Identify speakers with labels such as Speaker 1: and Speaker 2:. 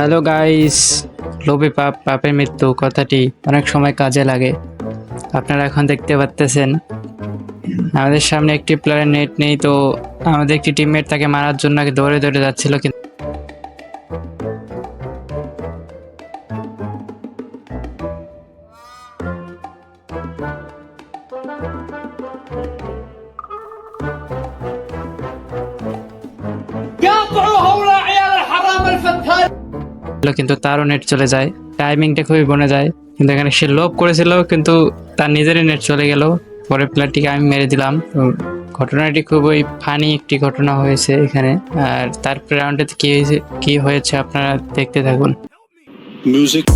Speaker 1: Hello guys, লোভে পাপ, পাপের মৃত্যু, কথাটি অনেক সময় কাজে লাগে। আপনারা এখন দেখতে পাচ্তেছেন, আমাদের সামনে একটি প্লেয়ারের নেট নেই, তো আমাদের একটি টিমমেট তাকে মারার জন্য আগে দৌড়ে দৌড়ে যাচ্ছিল, কিন্তু কিন্তু তারও নেট চলে যায়। টাইমিংটা খুবই বনে যায়। কিন্তু এখানে সে লোভ করেছিল, কিন্তু তার নিজেরই নেট চলে গেল। পরে প্লেয়ারটিকে আমি মেরে দিলাম। ঘটনাটি খুবই ফানি একটি ঘটনা হয়েছে এখানে। আর তার প্রাউন্ডে কি হয়েছে কি হয়েছে আপনারা দেখতে থাকুন।
Speaker 2: Music.